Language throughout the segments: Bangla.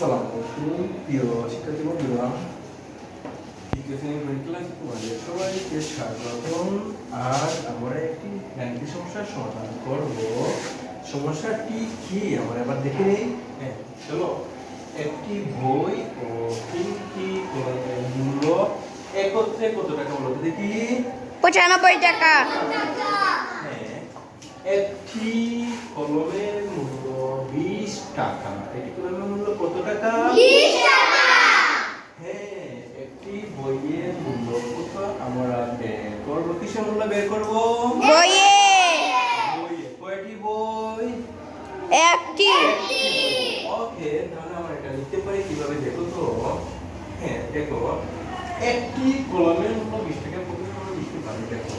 আসসালামু আলাইকুম প্রিয় শিক্ষার্থী বন্ধুরা দ্বিতীয় শ্রেণির গণিত ক্লাসে তোমাদের সবাইকে স্বাগতম। আজ আমরা একটি গাণিতিক সমস্যার সমাধান করব। সমস্যাটি কি? আমরা এবার দেখে নেই। হ্যাঁ চলো। একটি বই ও তিনটি মূল্য একত্রে কত টাকা বলো দেখি। পঁচানব্বই টাকা। হ্যাঁ একটি কলমের মূল্য বিশ টাকা। একটি কলমের হ্যাঁ একটি বইয়ের মূল্য কত আমরা বের করব কিসের মূল্য বের করব বইয়ে। বইয়ে কয়টি বই একটি। ওকে তাহলে আমরা এটা লিখতে পারি কীভাবে দেখো তো হ্যাঁ দেখো একটি কলমের মূল্য বিশ টাকা প্রতি আমরা লিখতে পারি দেখো।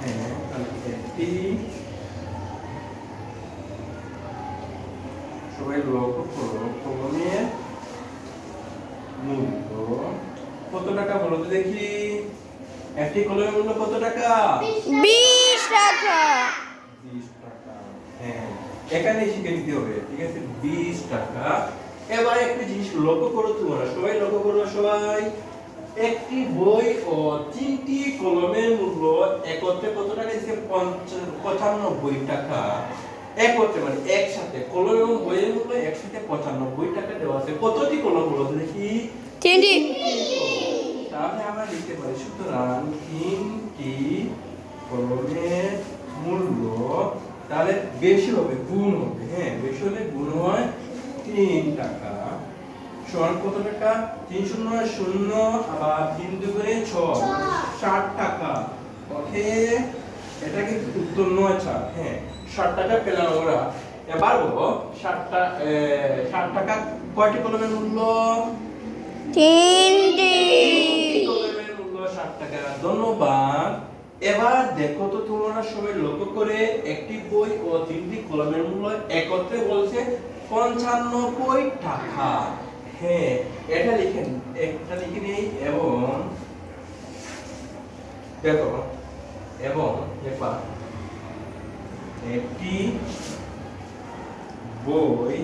হ্যাঁ তাহলে একটি সবাই লক্ষ্য করো কলমের মূল্য কত টাকা বলো তো দেখি। একটি কলমের মূল্য কত টাকা? বিশ টাকা। বিশ টাকা হ্যাঁ। এখানে শিখে নিতে হবে ঠিক আছে? বিশ টাকা। এবার একটা জিনিস লক্ষ্য করো তোমরা সবাই লক্ষ্য করো সবাই। একটি বই ও তিনটি কলমের মূল্য একত্রে কত টাকা দিচ্ছে? পঞ্চ- পঁচানব্বই টাকা। একত্রে মানে একসাথে কলম এবং বইয়ের মূল্য একসাথে পঁচানব্বই টাকা দেওয়া আছে। কতটি কলম তো দেখি? তিনটি। তাহলে আমরা লিখতে পারি সুতরাং তিনটি কলমের মূল্য তাহলে বেশি হবে গুণ হবে হ্যাঁ বেশি হলে গুণ হয় তিন টাকা। সমান কত টাকা? তিন শূন্য শূন্য আবার তিন দুগুণে ছয়। ষাট টাকা। ওকে এটা কিন্তু উত্তর নয় ছাড় হ্যাঁ। ষাট টাকা পেলাম আমরা এবার বলো ষাট টাকা ষাট টাকা কয়টি কলমের মূল্য? তিনটি। কলমের মূল্য 60 টাকা ধন্যবাদ। এবার দেখো তো তোমরা সবাই লক্ষ্য করে একটি বই ও তিনটি কলমের মূল্য একত্রে বলছে পঞ্চানব্বই টাকা। হ্যাঁ এটা লিখে একটা লিখে নেই এবং দেখো এবং দেখবা একটি বই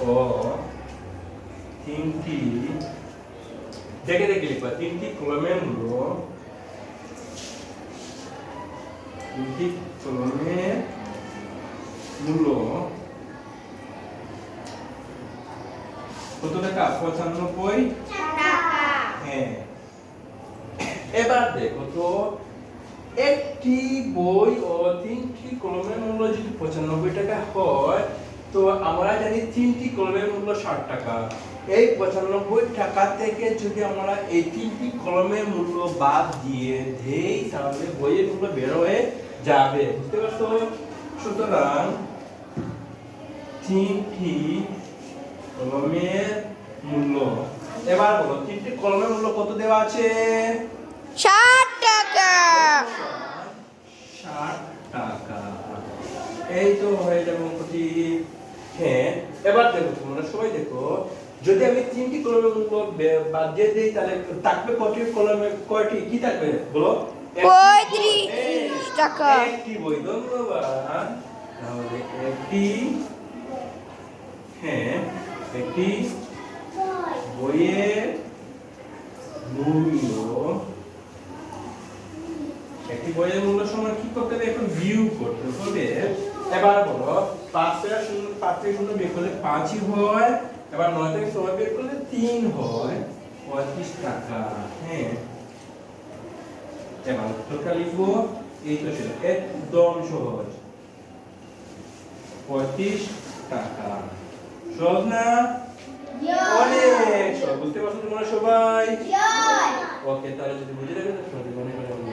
ও তিনটি দেখে দেখে লিখবা। তিনটি কলমের মূল্য। তিনটি কলমের মূল্য। কত টাকা? পঁচানব্বই? হ্যাঁ। এবার দেখো তো। একটি বই ও তিনটি কলমের মূল্য যদি পঁচানব্বই টাকা হয়, তো আমরা জানি তিনটি কলমের মূল্য ষাট টাকা। এই পঁচানব্বই টাকা থেকে যদি আমরা এই তিনটি কলমের মূল্য বাদ দিয়ে দেই, তাহলে বইয়ের মূল্য বের হয়ে যাবে। বুঝতে পারছ? সুতরাং তিনটি কলমের মূল্য। এবার বলো, তিনটি কলমের মূল্য কত দেওয়া আছে? ষাট। ষাট টাকা। এই তো হয়ে যাবে অঙ্কটি। হ্যাঁ এবার দেখো তোমরা সবাই দেখো যদি আমি তিনটি কলমের মূল্য বাদ দিয়ে দিই তাহলে থাকবে কটি কলমে কয়টি কি থাকবে বলো? একটি পঁয়ত্রিশ টাকা। একটি বই ধন্যবাদ। তাহলে একটি হ্যাঁ একটি বইয়ের মূল্য বইয়ের মূল্য সময় কি করতে হবে এখন ভিউ করতে হবে। এবার বলো শূন্য পাঁচ থেকে শূন্য বের করলে পাঁচই হয় এবার নয় থেকে ছয় বের করলে তিন হয়। পঁয়ত্রিশ টাকা হ্যাঁ। এবার উত্তরটা লিখব এই তো ছিল একদম সহজ। পঁয়ত্রিশ টাকা। সহজ না? অনেক সহজ বুঝতে পারছ তোমরা সবাই? ওকে তাহলে যদি বুঝে যাবে তো তোমাদের করে ধন্যবাদ